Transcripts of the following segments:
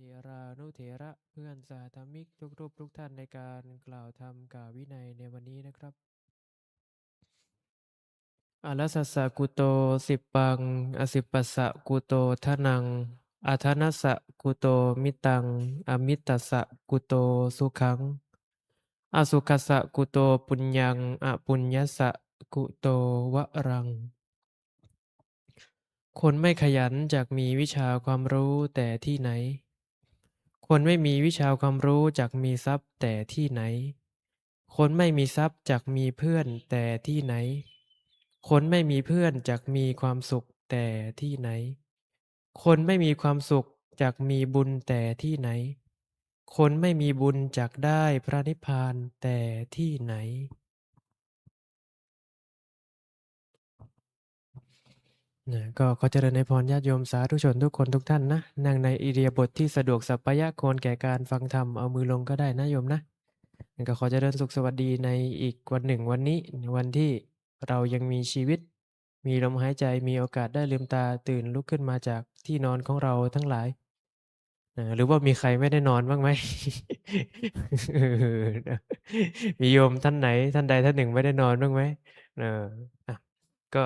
เถรานุเถระเพื่อนสาธมิกทุกรูปทุกท่านในการกล่าวธรรมกาวินัยในวันนี้นะครับอรัสสะกุโตสิปัง อสิปัสสะกุโตทนังอัทนัสสะกุโตมิตัง อมิตัสสะกุโตสุขัง อสุขัสสะกุโตปุญญังอปุญญสสะกุโตวะรัง คนไม่ขยันจากมีวิชาความรู้แต่ที่ไหน คนไม่มีวิชาความรู้จักมีทรัพย์แต่ที่ไหน คนไม่มีทรัพย์จักมีเพื่อนแต่ที่ไหน คนไม่มีเพื่อนจักมีความสุขแต่ที่ไหน คนไม่มีความสุขจักมีบุญแต่ที่ไหน คนไม่มีบุญจักได้พระนิพพานแต่ที่ไหน นะก็ขอเจริญในพรญาติโยมสาธุชนทุกคนทุกท่านนะนั่งในอิเดียาบทที่สะดวกสัปปายะโคนแก่การฟังธรรม เอามือลงก็ได้นะโยมนะก็ขอเจริญสุขสวัสดีในอีกวันหนึ่งวันนี้วันที่เรายังมีชีวิต มีลมหายใจมีโอกาสได้ลืมตาตื่นลุกขึ้นมาจากที่นอนของเราทั้งหลายนะหรือว่ามีใครไม่ได้นอนบ้างไหมมีโยมท่านไหนท่านใดท่านหนึ่งไม่ได้นอนบ้างไหมเอออะก็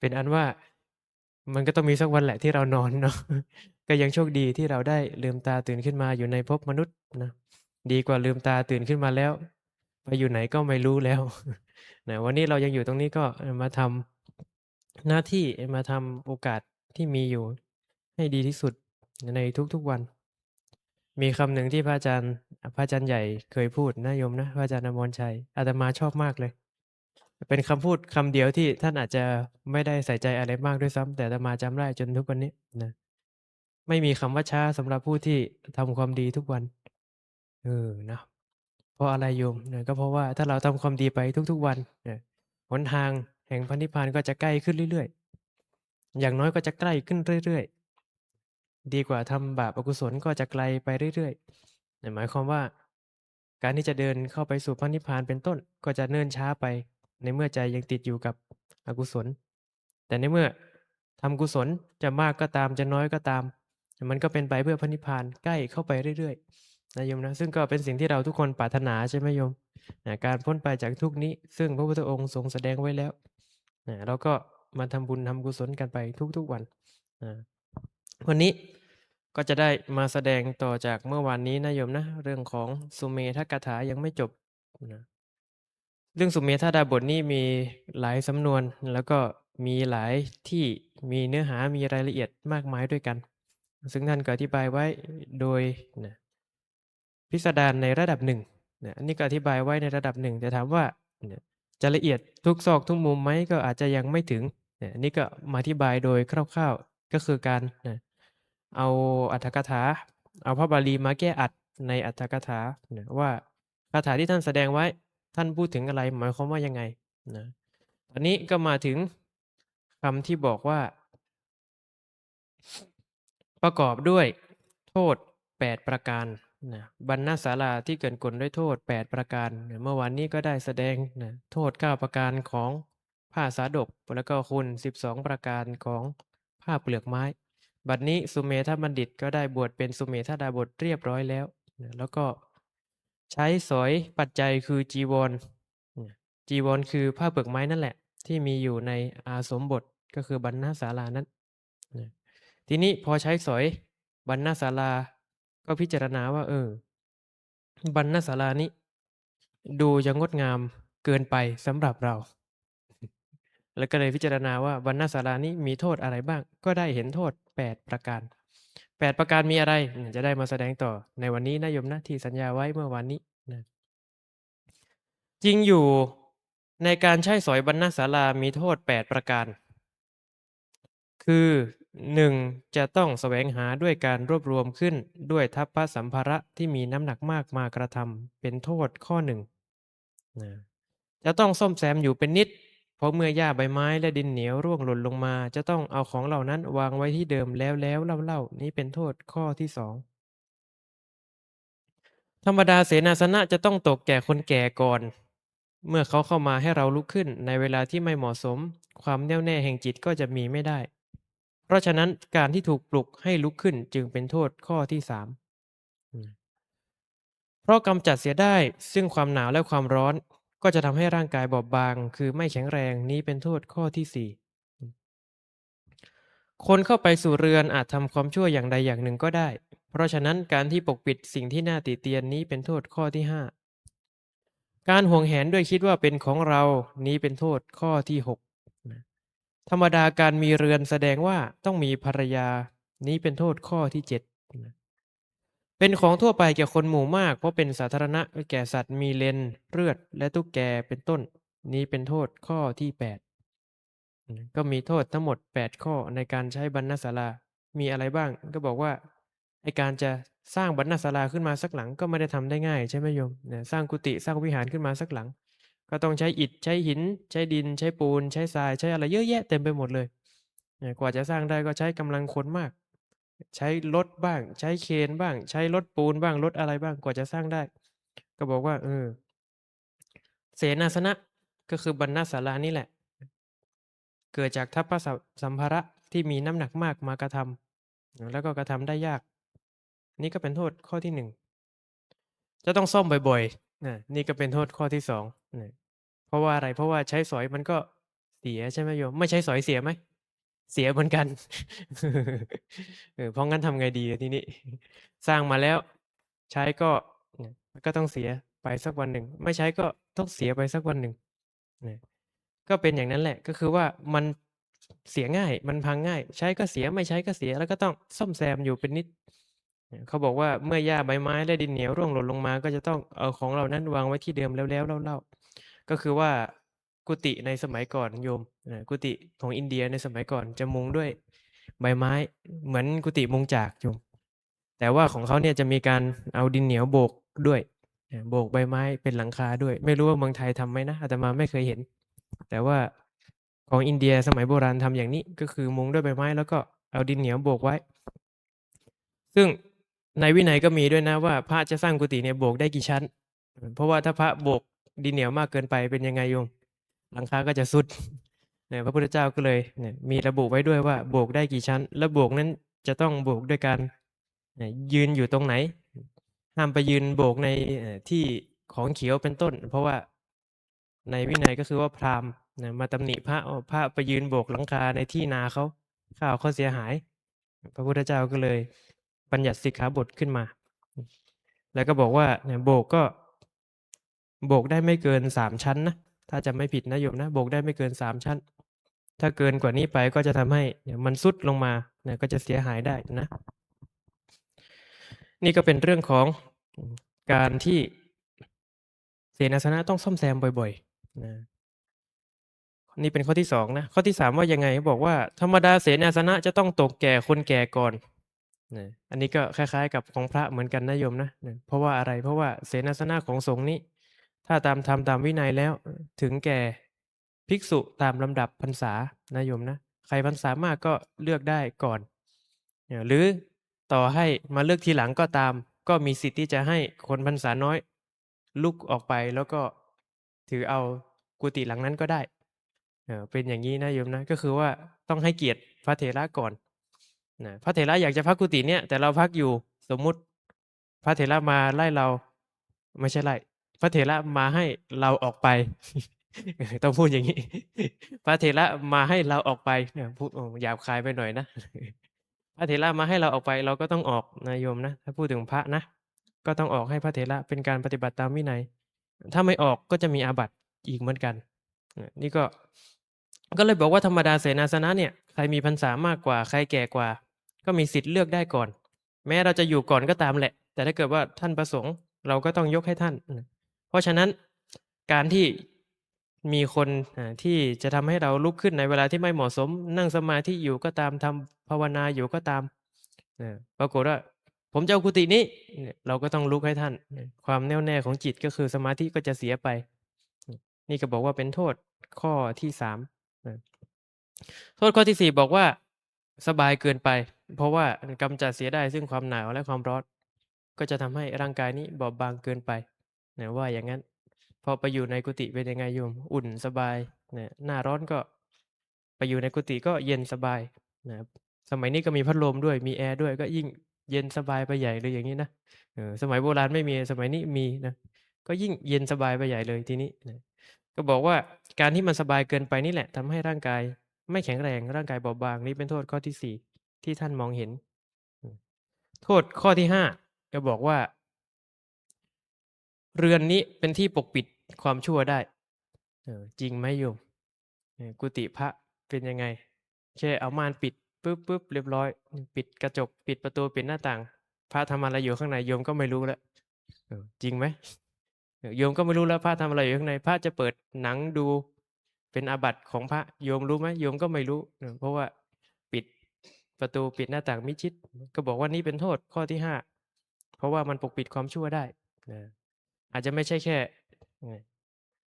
เป็นอันว่า มันก็ต้องมีสักวันแหละที่เรานอนเนาะ ก็ยังโชคดีที่เราได้ลืมตาตื่นขึ้นมาอยู่ในภพมนุษย์นะ ดีกว่าลืมตาตื่นขึ้นมาแล้ว ไปอยู่ไหนก็ไม่รู้แล้วนะวันนี้เรายังอยู่ตรงนี้ก็มาทำหน้าที่มาทำโอกาสที่มีอยู่ ให้ดีที่สุดในทุกๆวัน มีคำหนึ่งที่พระอาจารย์พระอาจารย์ใหญ่เคยพูดนะโยมนะพระอาจารย์อมรชัยอาตมาชอบมากเลย เป็นคำพูดคำเดียวที่ท่านอาจจะไม่ได้ใส่ใจอะไรมากด้วยซ้ำแต่อาตมาจำได้จนทุกวันนี้นะไม่มีคำว่าช้าสำหรับผู้ที่ทำความดีทุกวัน เออนะเพราะอะไรโยมนะก็เพราะว่าถ้าเราทำความดีไปทุกๆวันนะหนทางแห่งพระนิพพานก็จะใกล้ขึ้นเรื่อยๆ อย่างน้อยก็จะใกล้ขึ้นเรื่อยๆ ดีกว่าทำบาปอกุศลก็จะไกลไปเรื่อยๆหมายความว่า การที่จะเดินเข้าไปสู่พระนิพพานเป็นต้นก็จะเนิ่นช้าไป ในเมื่อใจยังติดอยู่กับอกุศล แต่ในเมื่อทำกุศลจะมากก็ตามจะน้อยก็ตาม มันก็เป็นไปเพื่อพระนิพพานใกล้เข้าไปเรื่อยๆนะโยมนะซึ่งก็เป็นสิ่งที่เราทุกคนปรารถนาใช่ไหมโยมนะการพ้นไปจากทุกนี้ ซึ่งพระพุทธองค์ทรงแสดงไว้แล้วนะเราก็มาทำบุญทำกุศลกันไปทุกๆวันนะวันนี้ก็จะได้มาแสดงต่อจากเมื่อวานนี้นะโยมนะ เรื่องของสุเมธกถายังไม่จบนะ เรื่องสุเมธาดาบทนี้มีหลายสำนวน แล้วก็มีหลายที่มีเนื้อหามีรายละเอียดมากมายด้วยกัน ซึ่งท่านก็อธิบายไว้โดยนะพิสดารในระดับหนึ่งนะอันนี้ก็อธิบายไว้ในระดับหนึ่งแต่ถามว่านะจะละเอียดทุกซอกทุกมุมไหมก็อาจจะยังไม่ถึงนะอันนี่ก็มาอธิบายโดยคร่าวๆก็คือการนะเอาอัตถกถา เอาพระบาลีมาแก้อัดในอัตถกถานะว่าคาถาที่ท่านแสดงไว้ ท่านพูดถึงอะไร หมายความว่ายังไงนะตอนนี้ก็มาถึงคำที่บอกว่า ประกอบด้วยโทษ 8 ประการนะบรรณศาลาที่เกินกลด้วยโทษ 8 ประการนะเมื่อวานนี้ก็ได้แสดงนะโทษ 9 ประการของผ้าสาดกแล้วก็คุณ 12 ประการของผ้าเปลือกไม้ บัดนี้สุเมธบัณฑิตก็ได้บวชเป็นสุเมธดาบทเรียบร้อยแล้วนะแล้วก็ ใช้สอยปัจจัยคือจีวร จีวรคือผ้าเปลือกไม้นั่นแหละ ที่มีอยู่ในอาสมบทก็คือบรรณาศาลานั้น ทีนี้พอใช้สอยบรรณาศาลาก็พิจารณาว่า เออบรรณาศาลานี้ ดูยังดงามเกินไปสำหรับเรา แล้วก็เลยพิจารณาว่าบรรณาศาลานี้มีโทษอะไรบ้าง ก็ได้เห็นโทษ 8 ประการ 8 ประการมีอะไร จะได้มาแสดงต่อในวันนี้นะโยมนะที่สัญญาไว้เมื่อวานนี้นะจริงอยู่ในการใช้สอยบรรณศาลามีโทษ 8 ประการ คือหนึ่งจะต้องแสวงหาด้วยการรวบรวมขึ้นด้วยทัพพระสัมภาระที่มีน้ำหนักมากมากระทำเป็นโทษข้อหนึ่งนะจะต้องซ่อมแซมอยู่เป็นนิด เพราะเมื่อหญ้าใบไม้และดินเหนียวร่วงหล่นลงมา จะต้องเอาของเหล่านั้นวางไว้ที่เดิมแล้วแล้วเล่าเล่านี้เป็นโทษข้อที่สองธรรมดาเสนาสนะจะต้องตกแก่คนแก่ก่อน เมื่อเขาเข้ามาให้เราลุกขึ้นในเวลาที่ไม่เหมาะสม ความแน่วแน่แห่งจิตก็จะมีไม่ได้ เพราะฉะนั้นการที่ถูกปลุกให้ลุกขึ้นจึงเป็นโทษข้อที่สามเพราะกำจัดเสียได้ซึ่งความหนาวและความร้อน ก็จะทำให้ร่างกายบอบบาง คือไม่แข็งแรงนี้เป็นโทษข้อที่สี่คนเข้าไปสู่เรือนอาจทำความชั่วอย่างใดอย่างหนึ่งก็ได้ เพราะฉะนั้นการที่ปกปิดสิ่งที่น่าติเตียนนี้เป็นโทษข้อที่ห้าการห่วงแหนด้วยคิดว่าเป็นของเรานี้เป็นโทษข้อที่หกธรรมดาการมีเรือนแสดงว่าต้องมีภรรยานี้เป็นโทษข้อที่เจ็ด เป็นของทั่วไปแก่คนหมู่มาก เพราะเป็นสาธารณะแก่สัตว์มีเลนเลือด และตุ๊กแกเป็นต้น นี้เป็นโทษข้อที่แปดก็มีโทษทั้งหมดแปดข้อในการใช้บรรณศาลา มีอะไรบ้าง ก็บอกว่าไอการจะสร้างบรรณศาลาขึ้นมาสักหลังก็ไม่ได้ทำได้ง่ายใช่ไหมโยมเนี่ยสร้างกุฏิสร้างวิหารขึ้นมาสักหลัง ก็ต้องใช้อิฐใช้หิน ใช้ดิน ใช้ปูน ใช้ทรายใช้อะไรเยอะแยะเต็มไปหมดเลยเนี่ยกว่าจะสร้างได้ก็ใช้กำลังคนมาก ใช้รถบ้าง ใช้เคนบ้าง ใช้รถปูนบ้าง รถอะไรบ้างกว่าจะสร้างได้ ก็บอกว่า เออ เสนาสนะก็คือบรรณศาลานี่แหละ เกิดจากทัพพระสัมภาระที่มีน้ำหนักมากมากระทำแล้วก็กระทำได้ยาก นี่ก็เป็นโทษข้อที่หนึ่งจะต้องซ่อมบ่อยๆนะนี่ก็เป็นโทษข้อที่สองนะเพราะว่าอะไรเพราะว่าใช้สอยมันก็เสียใช่ไหมโยมไม่ใช้สอยเสียไหม เสียเหมือนกันเพราะงั้นทำไงดีทีนี้ สร้างมาแล้ว ใช้ก็ก็ต้องเสียไปสักวันหนึ่ง ไม่ใช้ก็ต้องเสียไปสักวันหนึ่งก็เป็นอย่างนั้นแหละ ก็คือว่ามันเสียง่าย มันพังง่าย ใช้ก็เสียไม่ใช้ก็เสีย แล้วก็ต้องซ่อมแซมอยู่เป็นนิด เขาบอกว่าเมื่อหญ้าใบไม้และดินเหนียวร่วงหล่นลงมา ก็จะต้องเอาของเหล่านั้นวางไว้ที่เดิมแล้วแล้วเล่าๆก็คือว่า กุฏิในสมัยก่อนโยมกุฏิของอินเดียในสมัยก่อนจะมุงด้วยใบไม้เหมือนกุฏิมุงจากโยมแต่ว่าของเขาเนี่ยจะมีการเอาดินเหนียวโบกด้วยโบกใบไม้เป็นหลังคาด้วย ไม่รู้ว่าเมืองไทยทำไหมนะอาตมาไม่เคยเห็น แต่ว่าของอินเดียสมัยโบราณทำอย่างนี้ก็คือมุงด้วยใบไม้ แล้วก็เอาดินเหนียวโบกไว้ ซึ่งในวินัยก็มีด้วยนะว่าพระจะสร้างกุฏิเนี่ยโบกได้กี่ชั้น เพราะว่าถ้าพระโบกดินเหนียวมากเกินไปเป็นยังไงโยม หลังคาก็จะสุดเนี่ยพระพุทธเจ้าก็เลยเนี่ยมีระบุไว้ด้วยว่าโบกได้กี่ชั้น และโบกนั้นจะต้องโบกด้วยการยืนอยู่ตรงไหน ห้ามไปยืนโบกในที่ของเขียวเป็นต้น เพราะว่าในวินัยก็คือว่าพราหมณ์มาตำหนิพระพระไปยืนโบกหลังคาในที่นาเขาข้าวเขาเสียหาย พระพุทธเจ้าก็เลยบัญญัติสิกขาบทขึ้นมา แล้วก็บอกว่าโบกก็โบกได้ไม่เกินสามชั้นนะ ถ้าจะไม่ผิดนะโยมนะโบกได้ไม่เกินสามชั้น ถ้าเกินกว่านี้ไปก็จะทำให้มันซุดลงมาเนี่ยก็จะเสียหายได้นะ นี่ก็เป็นเรื่องของการที่เสนาสนะต้องซ่อมแซมบ่อยๆนะนี่เป็นข้อที่สองนะข้อที่สามว่ายังไงบอกว่าธรรมดาเสนาสนะจะต้องตกแก่คนแก่ก่อนนะอันนี้ก็คล้ายๆ กับของพระเหมือนกันนะโยมนะนะเพราะว่าอะไรเพราะว่าเสนาสนะของสงฆ์นี้ ถ้าตามธรรมตามวินัยแล้ว ถึงแก่ภิกษุตามลำดับพรรษานะโยมนะ ใครพรรษามากก็เลือกได้ก่อน หรือต่อให้มาเลือกทีหลังก็ตาม ก็มีสิทธิ์ที่จะให้คนพรรษาน้อย ลุกออกไปแล้วก็ถือเอากุฏิหลังนั้นก็ได้เออเป็นอย่างนี้นะโยมนะก็คือว่าต้องให้เกียรติพระเถระก่อนนะพระเถระอยากจะพักกุฏิเนี่ยแต่เราพักอยู่สมมุติพระเถระมาไล่เราไม่ใช่ไล่ พระเถระมาให้เราออกไป ต้องพูดอย่างนี้ พระเถระมาให้เราออกไปเนี่ยพูดหยาบคายไปหน่อยนะ พระเถระมาให้เราออกไป เราก็ต้องออกนะโยมนะ ถ้าพูดถึงพระนะ ก็ต้องออกให้พระเถระเป็นการปฏิบัติตามวินัย ถ้าไม่ออกก็จะมีอาบัติอีกเหมือนกัน นี่ก็ ก็เลยบอกว่าธรรมดาเสนาสนะเนี่ย ใครมีพรรษามากกว่า ใครแก่กว่า ก็มีสิทธิ์เลือกได้ก่อน แม้เราจะอยู่ก่อนก็ตามแหละ แต่ถ้าเกิดว่าท่านประสงค์ เราก็ต้องยกให้ท่าน เพราะฉะนั้นการที่มีคนที่จะทำให้เราลุกขึ้นในเวลาที่ไม่เหมาะสม นั่งสมาธิอยู่ก็ตามทำภาวนาอยู่ก็ตามปรากฏว่าผมจะเอากุฏินี้เราก็ต้องลุกให้ท่าน ความแน่วแน่ของจิตก็คือสมาธิก็จะเสียไป นี่ก็บอกว่าเป็นโทษข้อที่สามโทษข้อที่สี่บอกว่าสบายเกินไป เพราะว่ากำจัดเสียได้ซึ่งความหนาวและความร้อนก็จะทำให้ร่างกายนี้บอบบางเกินไป นะว่าอย่างนั้น พอไปอยู่ในกุฏิเป็นยังไงโยม อุ่นสบายเนะหน้าร้อนก็ ไปอยู่ในกุฏิก็เย็นสบายนะสมัยนี้ก็มีพัดลมด้วยมีแอร์ด้วยก็ยิ่งเย็นสบายไปใหญ่เลยอย่างงี้นะเออสมัยโบราณไม่มีสมัยนี้มีนะก็ยิ่งเย็นสบายไปใหญ่เลยทีนี้นะก็บอกว่าการที่มันสบายเกินไปนี่แหละทำให้ร่างกายไม่แข็งแรงร่างกายบอบบางนี่เป็นโทษข้อที่4ที่ท่านมองเห็น โทษข้อที่5ก็บอกว่า เรือนนี้เป็นที่ปกปิดความชั่วได้เออจริงไหมโยม?กุฏิพระเป็นยังไง?แค่เอาม่านปิดปึ๊บๆเรียบร้อย ปิดกระจกปิดประตูปิดหน้าต่าง พระทำอะไรอยู่ข้างในโยมก็ไม่รู้แล้วจริงไหม?โยมก็ไม่รู้แล้วพระทำอะไรอยู่ข้างในพระจะเปิดหนังดูเป็นอาบัติของพระโยมรู้ไหม?โยมก็ไม่รู้ เพราะว่าปิดประตูปิดหน้าต่างมิชิด ก็บอกว่านี่เป็นโทษข้อที่5เพราะว่ามันปกปิดความชั่วได้นะ อาจจะไม่ใช่แค่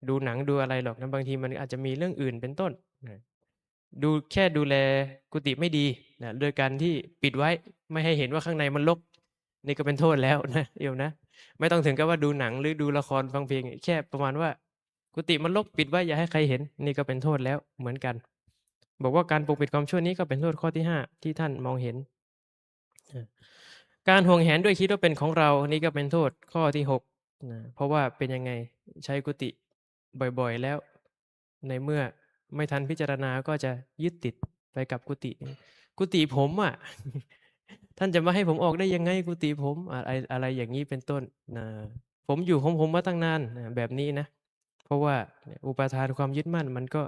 ดูหนังดูอะไรหรอกนะบางทีมันอาจจะมีเรื่องอื่นเป็นต้นดูแค่ดูแลกุฏิไม่ดีนะโดยการที่ปิดไว้ไม่ให้เห็นว่าข้างในมันรกนี่ก็เป็นโทษแล้วนะโยมนะไม่ต้องถึงกับว่าดูหนังหรือดูละครฟังเพลงแค่ประมาณว่า กุฏิมันรกปิดไว้อย่าให้ใครเห็น นี่ก็เป็นโทษแล้วเหมือนกัน บอกว่าการปกปิดความชั่วนี้ก็เป็นโทษข้อที่5ที่ท่านมองเห็น การห่วงแหนด้วยคิดว่าเป็นของเรานี่ก็เป็นโทษข้อที่6 นะ เพราะว่าเป็นยังไง ใช้กุฏิบ่อยๆ แล้ว ในเมื่อไม่ทันพิจารณาก็จะยึดติดไปกับกุฏิกุฏิผมอะท่านจะมาให้ผมออกได้ยังไงกุฏิผมอะไรอะไรอย่างงี้เป็นต้นนะผมอยู่ของผมมาตั้งนานนะแบบนี้นะ เพราะว่าอุปทานความยึดมั่นมันก็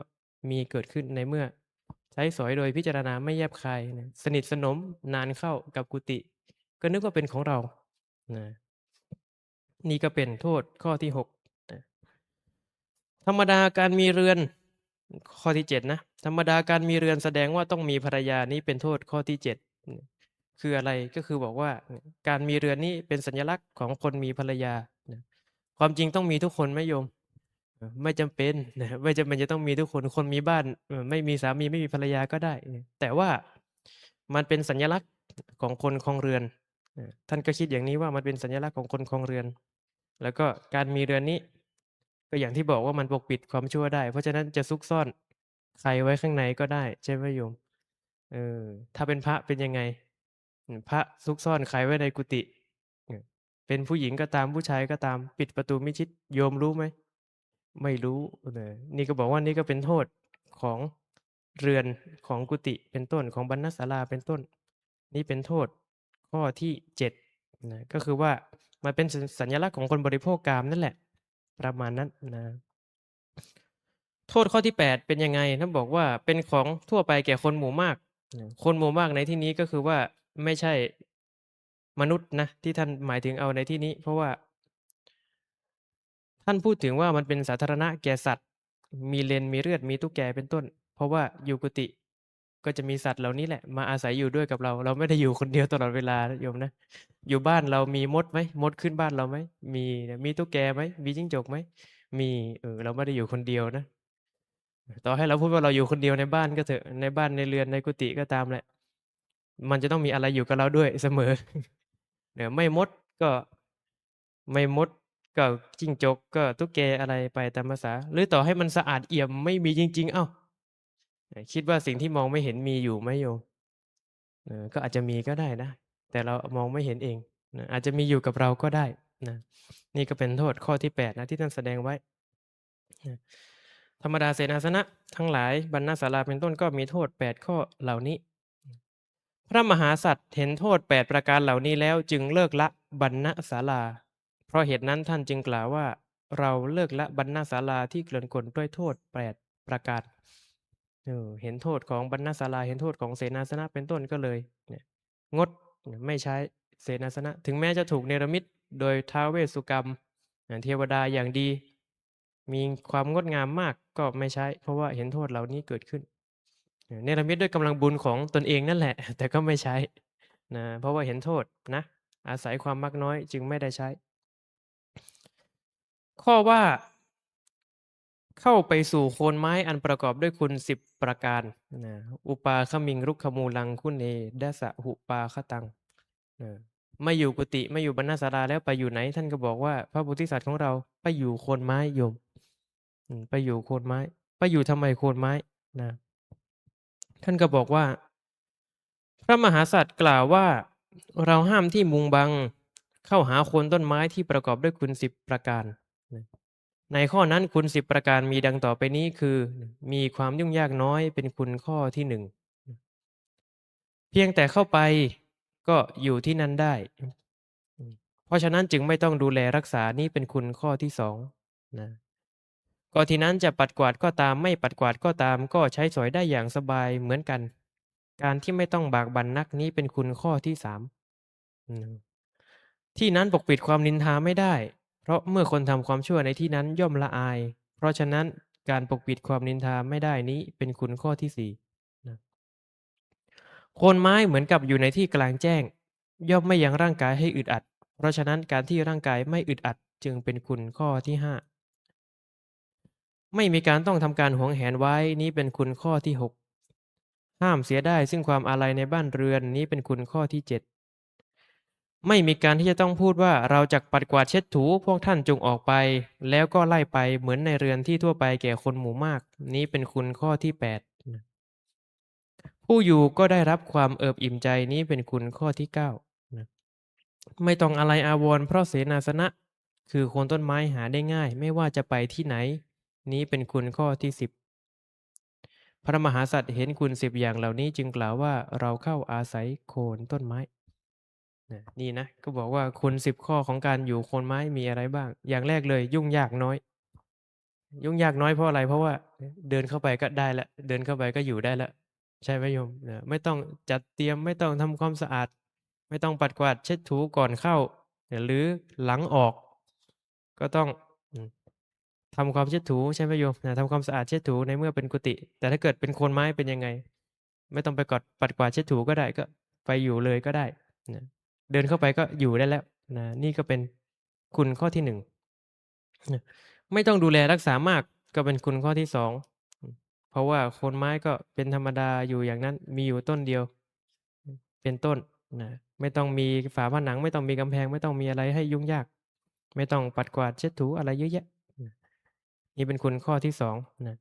มีเกิดขึ้นในเมื่อ ใช้สอยโดยพิจารณาไม่แยบคายนะสนิทสนมนานเข้ากับกุฏิก็นึกว่าเป็นของเรานะ นี่ก็เป็นโทษข้อที่6นะธรรมดาการมีเรือนข้อที่7นะธรรมดาการมีเรือนแสดงว่าต้องมีภรรยานี่เป็นโทษข้อที่7อืมคืออะไรก็คือบอกว่าการมีเรือนนี่เป็นสัญลักษณ์ของคนมีภรรยา ความจริงต้องมีทุกคนไหมโยม?ไม่จำเป็นไม่จำเป็นจะต้องมีทุกคนคนมีบ้าน ไม่มีสามีไม่มีภรรยาก็ได้ แต่ว่ามันเป็นสัญลักษณ์ของคนครองเรือนท่านก็คิดอย่างนี้ว่ามันเป็นสัญลักษณ์ของคนครองเรือน แล้วก็การมีเรือนนี้ ก็อย่างที่บอกว่ามันปกปิดความชั่วได้ เพราะฉะนั้นจะซุกซ่อนใครไว้ข้างในก็ได้ ใช่ไหมโยม?เออถ้าเป็นพระเป็นยังไง?พระซุกซ่อนใครไว้ในกุฏิเป็นผู้หญิงก็ตามผู้ชายก็ตามปิดประตูมิชิดโยมรู้ไหม?ไม่รู้เออนี่ก็บอกว่านี่ก็เป็นโทษของเรือนของกุฏิเป็นต้นของบรรณศาลาเป็นต้น นี่เป็นโทษข้อที่7นะก็คือว่า มันเป็นสัญลักษณ์ของคนบริโภคกามนั่นแหละ ประมาณนั้นนะโทษข้อที่ 8 เป็นยังไง?ท่านบอกว่าเป็นของทั่วไปแก่คนหมู่มาก คนหมู่มากในที่นี้ก็คือว่าไม่ใช่มนุษย์นะที่ท่านหมายถึงเอาในที่นี้ เพราะว่า ท่านพูดถึงว่ามันเป็นสาธารณะแก่สัตว์ มีเลนมีเลือดมีตุ๊กแกเป็นต้น เพราะว่าอยู่กุฏิก็จะมีสัตว์เหล่านี้แหละ มาอาศัยอยู่ด้วยกับเรา เราไม่ได้อยู่คนเดียวตลอดเวลาโยมนะ อยู่บ้านเรามีมดไหม?มดขึ้นบ้านเราไหม?มีนะมีตุ๊กแกไหม?มีจิ้งจกไหม?มีเออเราไม่ได้อยู่คนเดียวนะต่อให้เราพูดว่าเราอยู่คนเดียวในบ้านก็เถอะในบ้านในเรือนในกุฏิก็ตามแหละ มันจะต้องมีอะไรอยู่กับเราด้วยเสมอเออไม่มดก็ไม่มดก็จิ้งจกก็ตุ๊กแกอะไรไปตามประสาหรือต่อให้มันสะอาดเอี่ยมไม่มีจริงๆอ้าวเออคิดว่าสิ่งที่มองไม่เห็นมีอยู่ไหมโยม?ก็อาจจะมีก็ได้นะ แต่เรามองไม่เห็นเองนะอาจจะมีอยู่กับเราก็ได้นะนี่ก็เป็นโทษข้อที่8นะที่ท่านแสดงไว้เออธรรมดาเสนาสนะ ทั้งหลายบรรณศาลาเป็นต้นก็มีโทษ 8 ข้อเหล่านี้ พระมหาสัตว์เห็นโทษ 8 ประการเหล่านี้แล้วจึงเลิกละบรรณศาลา เพราะเหตุนั้นท่านจึงกล่าวว่า เราเลิกละบรรณศาลาที่เกลื่อนกลด้วยโทษ 8 ประการเห็นโทษของบรรณศาลาเห็นโทษของเสนาสนะเป็นต้นก็เลยงด ไม่ใช้เสนาสนะ ถึงแม้จะถูกเนรมิตโดยท้าวเวสสุกรรมเทวดาอย่างดี มีความงดงามมากก็ไม่ใช้ เพราะว่าเห็นโทษเหล่านี้เกิดขึ้น เนรมิตด้วยกำลังบุญของตนเองนั่นแหละ แต่ก็ไม่ใช้นะเพราะว่าเห็นโทษนะ อาศัยความมักน้อยจึงไม่ได้ใช้ ข้อว่า เข้าไปสู่โคนไม้อันประกอบด้วยคุณ10ประการนะอุปาคมิงรุกขมูลังคุณเนดสะหุปาคตังเออไม่อยู่กุฏิไม่อยู่บรรณศาลาแล้วไปอยู่ไหน?ท่านก็บอกว่า พระโพธิสัตว์ของเราไปอยู่โคนไม้โยมไปอยู่โคนไม้ ไปอยู่ทำไมโคนไม้?นะท่านก็บอกว่า พระมหากษัตริย์กล่าวว่า เราห้ามที่มุงบัง เข้าหาโคนต้นไม้ที่ประกอบด้วยคุณสิบประการ ในข้อนั้นคุณสิบประการมีดังต่อไปนี้คือ มีความยุ่งยากน้อยเป็นคุณข้อที่หนึ่งเพียงแต่เข้าไปก็อยู่ที่นั่นได้ เพราะฉะนั้นจึงไม่ต้องดูแลรักษานี่เป็นคุณข้อที่สองนะก็ที่นั้นจะปัดกวาดก็ตามไม่ปัดกวาดก็ตาม ก็ใช้สอยได้อย่างสบายเหมือนกัน การที่ไม่ต้องบากบั่นนักนี้เป็นคุณข้อที่สามที่นั้นปกปิดความนินทาไม่ได้ ราะเมื่อคนทำความชั่วในที่นั้นย่อมละอาย เพราะฉะนั้นการปกปิดความนินทาไม่ได้นี้เป็นคุณข้อที่สี่นะโคนไม้เหมือนกับอยู่ในที่กลางแจ้ง ย่อมไม่ยังร่างกายให้อึดอัด เพราะฉะนั้นการที่ร่างกายไม่อึดอัดจึงเป็นคุณข้อที่ห้าไม่มีการต้องทำการหวงแหนไว้นี้เป็นคุณข้อที่หกห้ามเสียได้ซึ่งความอาลัยในบ้านเรือนนี้เป็นคุณข้อที่เจ็ด ไม่มีการที่จะต้องพูดว่าเราจะปัดกวาดเช็ดถูพวกท่านจงออกไป แล้วก็ไล่ไปเหมือนในเรือนที่ทั่วไปแก่คนหมู่มาก นี้เป็นคุณข้อที่แปดผู้อยู่ก็ได้รับความเอิบอิ่มใจนี้เป็นคุณข้อที่เก้านะไม่ต้องอะไรอาวรเพราะเสนาสนะ คือโคนต้นไม้หาได้ง่าย ไม่ว่าจะไปที่ไหน นี้เป็นคุณข้อที่สิบพระมหากษัตริย์เห็นคุณสิบอย่างเหล่านี้จึงกล่าวว่าเราเข้าอาศัยโคนต้นไม้ นะนี่นะก็บอกว่าคุณสิบข้อของการอยู่โคนไม้มีอะไรบ้าง อย่างแรกเลย ยุ่งยากน้อย ยุ่งยากน้อยเพราะอะไร เพราะว่า เดินเข้าไปก็ได้ละ เดินเข้าไปก็อยู่ได้ละ ใช่ไหมโยมนะไม่ต้องจัดเตรียมไม่ต้องทำความสะอาด ไม่ต้องปัดกวาดเช็ดถูก่อนเข้าหรือหลังออก ก็ต้องอืมทำความเช็ดถูใช่ไหมโยมนะทำความสะอาดเช็ดถูในเมื่อเป็นกุฏิแต่ถ้าเกิดเป็นโคนไม้เป็นยังไง ไม่ต้องไปกอดปัดกวาดเช็ดถูก็ได้ก็ ไปอยู่เลยก็ได้นะ เดินเข้าไปก็อยู่ได้แล้วนะนี่ก็เป็นคุณข้อที่หนึ่งไม่ต้องดูแลรักษามากก็เป็นคุณข้อที่สองเพราะว่าโคนไม้ก็เป็นธรรมดาอยู่อย่างนั้นมีอยู่ต้นเดียว เป็นต้นนะไม่ต้องมีฝาผนัง ไม่ต้องมีกำแพง ไม่ต้องมีอะไรให้ยุ่งยาก ไม่ต้องปัดกวาดเช็ดถูอะไรเยอะแยะนะนี่เป็นคุณข้อที่สองนะ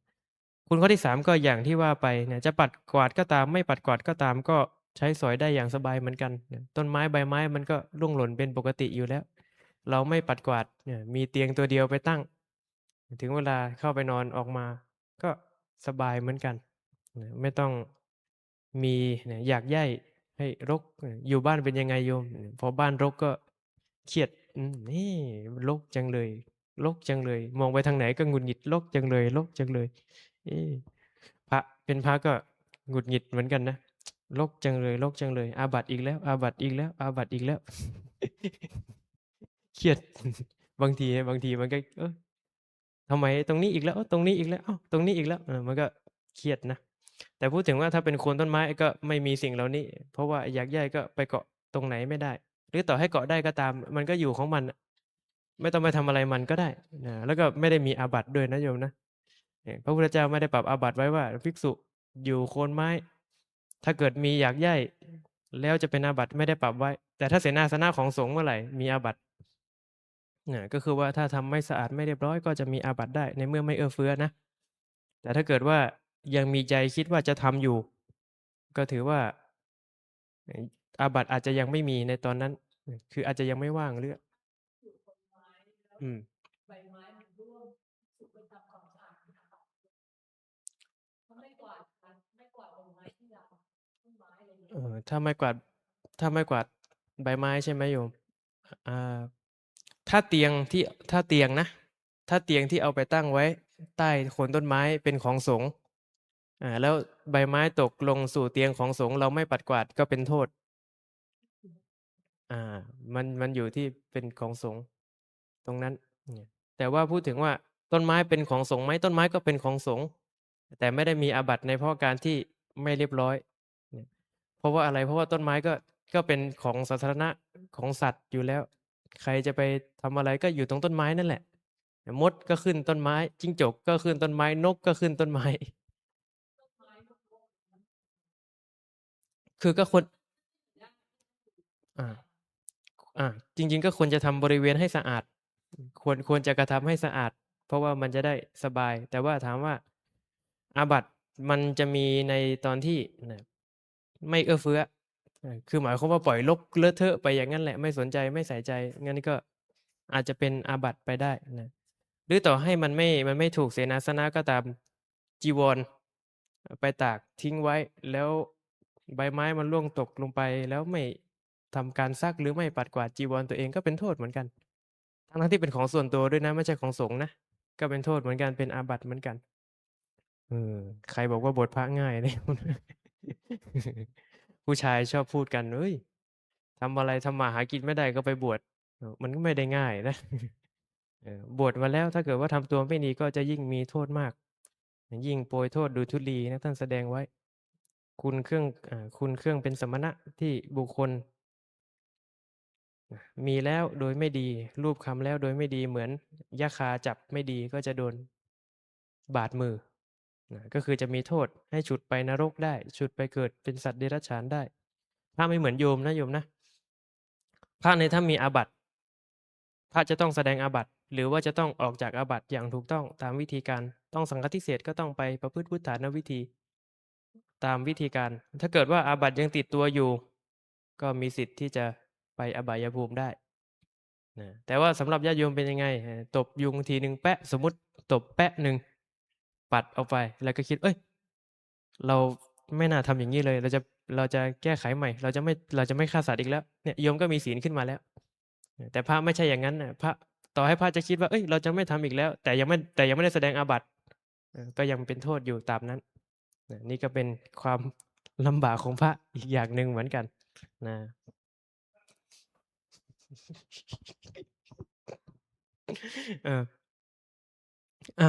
คุณข้อที่สามก็อย่างที่ว่าไปเนี่ยจะปัดกวาดก็ตาม ไม่ปัดกวาดก็ตามก็ ใช้สอยได้อย่างสบายเหมือนกัน ต้นไม้ใบไม้มันก็ร่วงหล่นเป็นปกติอยู่แล้ว เราไม่ปัดกวาดเนี่ยมีเตียงตัวเดียวไปตั้ง ถึงเวลาเข้าไปนอนออกมา ก็สบายเหมือนกัน ไม่ต้องมีอยากใย่ให้รกอยู่บ้านเป็นยังไงโยม พอบ้านรกก็เครียดนี่รกจังเลยรกจังเลย มองไปทางไหนก็หงุดหงิดรกจังเลยรกจังเลยพระเป็นพระก็หงุดหงิดเหมือนกันนะ รกจังเลยรกจังเลย อาบัตอีกแล้ว อาบัตอีกแล้ว อาบัตอีกแล้ว เครียด บางทีบางทีมันก็เออทำไมตรงนี้อีกแล้วตรงนี้อีกแล้วตรงนี้อีกแล้วมันก็เครียดนะแต่พูดถึงว่าถ้าเป็นโคนต้นไม้ก็ไม่มีสิ่งเหล่านี้ เพราะว่าอยากใหญ่ก็ไปเกาะตรงไหนไม่ได้ หรือต่อให้เกาะได้ก็ตาม มันก็อยู่ของมัน ไม่ต้องไปทำอะไรมันก็ได้นะแล้วก็ไม่ได้มีอาบัตด้วยนะโยมนะพระพุทธเจ้าไม่ได้ปรับอาบัตไว้ว่า ภิกษุอยู่โคนไม้ ถ้าเกิดมีอยากใหญ่แล้วจะเป็นอาบัติไม่ได้ปรับไว้ แต่ถ้าเสนาสนะของสงฆ์เมื่อไหร่มีอาบัติเนี่ยก็คือว่าถ้าทำไม่สะอาดไม่เรียบร้อยก็จะมีอาบัติได้ในเมื่อไม่เอื้อเฟื้อนะ แต่ถ้าเกิดว่ายังมีใจคิดว่าจะทำอยู่ ก็ถือว่า อาบัติอาจจะยังไม่มีในตอนนั้น คืออาจจะยังไม่ว่างหรืออืม ใบไม้มันร่วงสุกไปทำความสะอาดนะคะถ้าไม่กวาดกันไม่กวาดใบไม้ที่เราต้นไม้อะไรอย่าง เออ ถ้าไม่กวาด ถ้าไม่กวาดใบไม้ใช่ไหมโยม อ่า ถ้าเตียงที่ ถ้าเตียงนะ ถ้าเตียงที่เอาไปตั้งไว้ ใต้โคนต้นไม้เป็นของสงฆ์ อ่า แล้วใบไม้ตกลงสู่เตียงของสงฆ์เราไม่ปัดกวาดก็เป็นโทษ อ่า มัน มันอยู่ที่เป็นของสงฆ์ตรงนั้น แต่ว่าพูดถึงว่าต้นไม้เป็นของสงฆ์ไหมต้นไม้ก็เป็นของสงฆ์แต่ไม่ได้มีอาบัติในเพราะการที่ไม่เรียบร้อย เพราะว่าอะไร เพราะว่าต้นไม้ก็ก็เป็นของสาธารณะของสัตว์อยู่แล้ว ใครจะไปทำอะไรก็อยู่ตรงต้นไม้นั่นแหละ มดก็ขึ้นต้นไม้ จิ้งจกก็ขึ้นต้นไม้ นกก็ขึ้นต้นไม้ คือก็คนอ่าอ่าจริง ๆ ก็ควรจะทำบริเวณให้สะอาด ควรควรจะกระทำให้สะอาด เพราะว่ามันจะได้สบาย แต่ว่าถามว่าอาบัติมันจะมีในตอนที่นะ ไม่เอื้อเฟื้ออคือหมายความว่าปล่อยรกเลอะเทอะไปอย่างงั้นแหละไม่สนใจไม่ใส่ใจงั้นก็อาจจะเป็นอาบัติไปได้นะหรือต่อให้มันไม่มันไม่ถูกเสนาสนะก็ตามจีวร ไปตากทิ้งไว้แล้วใบไม้มันร่วงตกลงไปแล้วไม่ทำการซักหรือไม่ปัดกวาดจีวรตัวเองก็เป็นโทษเหมือนกัน ทั้งๆที่เป็นของส่วนตัวด้วยนะ ไม่ใช่ของสงฆ์นะก็เป็นโทษเหมือนกันเป็นอาบัติเหมือนกันเออใครบอกว่าบวชพระง่ายเนี่ย ผู้ชายชอบพูดกันเฮ้ยทำอะไรทำมาหากินไม่ได้ก็ไปบวชเออมันก็ไม่ได้ง่ายนะ เออบวชมาแล้วถ้าเกิดว่าทำตัวไม่ดีก็จะยิ่งมีโทษมาก ยิ่งโปรยโทษดูทุลีนะท่านแสดงไว้ คุณเครื่องอ่าคุณเครื่องเป็นสมณะที่บุคคล มีแล้วโดยไม่ดี รูปคำแล้วโดยไม่ดีเหมือนยะคาจับไม่ดีก็จะโดนบาดมือ นะ ก็คือจะมีโทษให้ฉุดไปนรกได้ ฉุดไปเกิดเป็นสัตว์เดรัจฉานได้พระไม่เหมือนโยมนะโยมนะพระเนี่ยถ้ามีอาบัติพระจะต้องแสดงอาบัติหรือว่าจะต้องออกจากอาบัติอย่างถูกต้องตามวิธีการต้องสังฆทิเศษก็ต้องไปประพฤติพุทธานวิธี ตามวิธีการ ถ้าเกิดว่าอาบัติยังติดตัวอยู่ ก็มีสิทธิ์ที่จะไปอบายภูมิได้นะแต่ว่าสำหรับญาติโยมเป็นยังไง ตบยุงทีหนึ่งแปะสมมติตบแปะหนึ่ง ปัดออกไป แล้วก็คิดเฮ้ย เราไม่น่าทำอย่างงี้เลย เราจะเราจะแก้ไขใหม่ เราจะไม่เราจะไม่ฆ่าสัตว์อีกแล้วเนี่ยโยมก็มีศีลขึ้นมาแล้ว แต่พระไม่ใช่อย่างงั้นนะพระต่อให้พระจะคิดว่าเฮ้ยเราจะไม่ทำอีกแล้ว แต่ยังไม่แต่ยังไม่ได้แสดงอาบัติก็ยังเป็นโทษอยู่ตามนั้นนี่ก็เป็นความลำบากของพระอีกอย่างหนึ่งเหมือนกันนะเอออา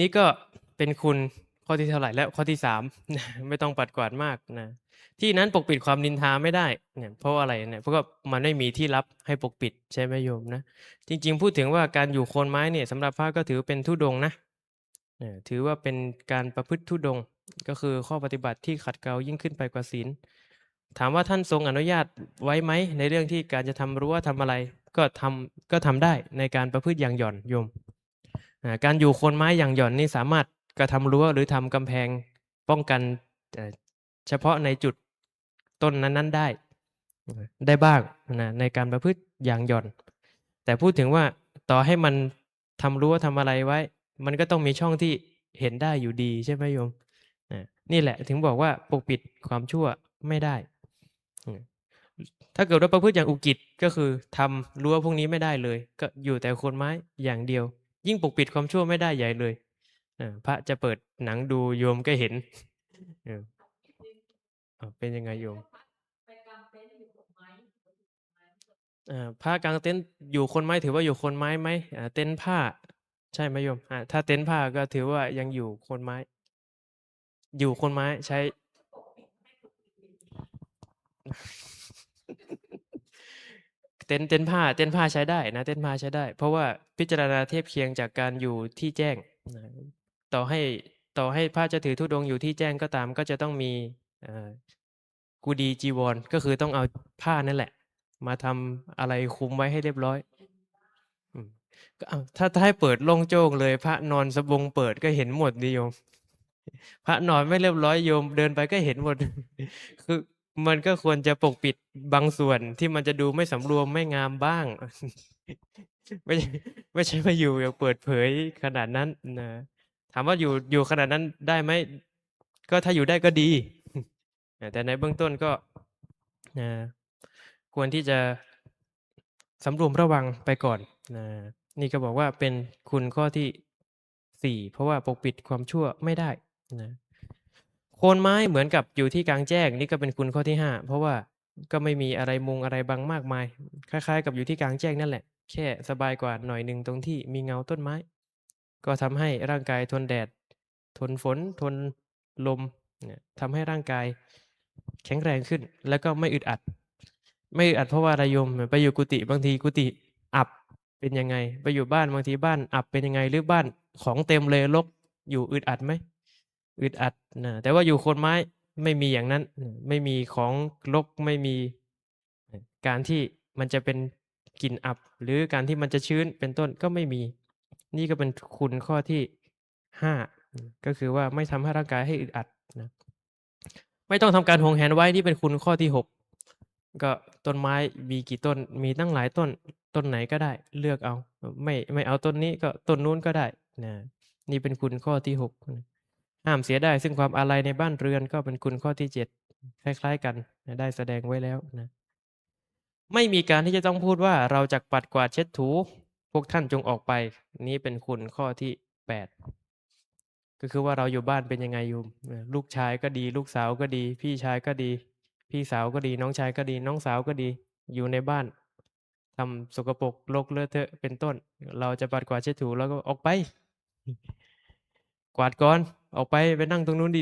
นี่ก็เป็นคุณข้อที่เท่าไหร่แล้วข้อที่3นะไม่ต้องปัดกวาดมากนะที่นั้นปกปิดความนินทาไม่ได้เนี่ยเพราะอะไรเนี่ยเพราะว่ามันไม่มีที่ลับให้ปกปิดใช่ไหมโยมนะจริง ๆ พูดถึงว่าการอยู่โคนไม้เนี่ยสำหรับพระก็ถือเป็นธุดงนะเออถือว่าเป็นการประพฤติธุดงก็คือข้อปฏิบัติที่ขัดเกลายิ่งขึ้นไปกว่าศีลถามว่าท่านทรงอนุญาตไว้ไหมในเรื่องที่การจะทำรั้วทำอะไร ก็ทำก็ทำได้ในการประพฤติอย่างหย่อนโยม การอยู่โคนไม้อย่างหย่อนนี่สามารถกระทำรั้วหรือทำกำแพงป้องกันเฉพาะในจุดต้นนั้น ๆ ได้ได้บ้างนะในการประพฤติอย่างหย่อน แต่พูดถึงว่าต่อให้มันทำรั้วทำอะไรไว้ มันก็ต้องมีช่องที่เห็นได้อยู่ดีใช่ไหมโยมนี่แหละถึงบอกว่าปกปิดความชั่วไม่ได้ ถ้าเกิดว่าประพฤติอย่างอุกิจก็คือทำรั้วพวกนี้ไม่ได้เลย ก็อยู่แต่โคนไม้อย่างเดียว ยิ่งปกปิดความชั่วไม่ได้ใหญ่เลยพระจะเปิดหนังดูโยมก็เห็นเป็นยังไงโยม?ไปกางเต็นท์อยู่โคนไม้าพระกางเต็นท์อยู่คนไม้ถือว่าอยู่คนไม้ไหม?เต็นท์ผ้า ใช่ไหมโยม?ถ้าเต็นท์ผ้าก็ถือว่ายังอยู่คนไม้ อยู่คนไม้ใช้ ปกปิดให้ถูกวิธี เต็นท์เต็นท์ผ้าเต็นท์ผ้าใช้ได้นะเต็นท์ผ้าใช้ได้ เพราะว่าพิจารณาเทียบเคียงจากการอยู่ที่แจ้งนะต่อให้ต่อให้พระจะถือธุดงค์อยู่ที่แจ้งก็ตาม ก็จะต้องมีกุฎีจีวร ก็คือต้องเอาผ้านั่นแหละ มาทำอะไรคุมไว้ให้เรียบร้อยถ้าถ้าให้เปิดโล่งโจ้งเลย พระนอนสบงเปิดก็เห็นหมดสิโยม พระนอนไม่เรียบร้อยโยม เดินไปก็เห็นหมด คือ มันก็ควรจะปกปิดบางส่วนที่มันจะดูไม่สำรวมไม่งามบ้าง ไม่ไม่ใช่มาอยู่อย่างเปิดเผยขนาดนั้นนะถามว่าอยู่อยู่ขนาดนั้นได้ไหม?ก็ถ้าอยู่ได้ก็ดี แต่ในเบื้องต้นก็อ่าควรที่จะสำรวมระวังไปก่อนนะนี่ก็บอกว่าเป็นคุณข้อที่4เพราะว่าปกปิดความชั่วไม่ได้นะ คนไม้เหมือนกับอยู่ที่กลางแจ้ง นี่ก็เป็นคุณข้อที่5เพราะว่าก็ไม่มีอะไรมุงอะไรบังมากมาย คล้าย ๆ กับอยู่ที่กลางแจ้งนั่นแหละ แค่สบายกว่าหน่อยหนึ่งตรงที่มีเงาต้นไม้ ก็ทำให้ร่างกายทนแดด ทนฝน ทนลมเนี่ยทำให้ร่างกายแข็งแรงขึ้น แล้วก็ไม่อึดอัด ไม่อึดอัดเพราะว่าอะไรยม?ไปอยู่กุฏิบางทีกุฏิอับเป็นยังไง?ไปอยู่บ้านบางทีบ้านอับเป็นยังไง?หรือบ้านของเต็มเลยรกอยู่อึดอัดไหม? อึดอัดนะแต่ว่าอยู่โคนไม้ไม่มีอย่างนั้น ไม่มีของรกไม่มีการที่มันจะเป็นกลิ่นอับ หรือการที่มันจะชื้นเป็นต้นก็ไม่มี นี่ก็เป็นคุณข้อที่5อืมก็คือว่าไม่ทำให้ร่างกายให้อึดอัดนะไม่ต้องทำการหงแหนไว้นี่เป็นคุณข้อที่หกก็ต้นไม้มีกี่ต้นมีตั้งหลายต้นต้นไหนก็ได้เลือกเอา ไม่ไม่เอาต้นนี้ก็ต้นนู้นก็ได้นะนี่เป็นคุณข้อที่หกนะ ห้ามเสียได้ซึ่งความอาลัยในบ้านเรือนก็เป็นคุณข้อที่เจ็ดคล้าย ๆ กันนะได้แสดงไว้แล้วนะไม่มีการที่จะต้องพูดว่าเราจะปัดกวาดเช็ดถู พวกท่านจงออกไป นี้เป็นคุณข้อที่แปดก็คือว่าเราอยู่บ้านเป็นยังไงอยู่ลูกชายก็ดี ลูกสาวก็ดี พี่ชายก็ดี พี่สาวก็ดี น้องชายก็ดี น้องสาวก็ดี อยู่ในบ้านทำสกปรกรกเลอะเทอะเป็นต้น เราจะปัดกวาดเช็ดถูเราก็ออกไป กวาดก่อน ออกไปไปนั่งตรงนู้นดี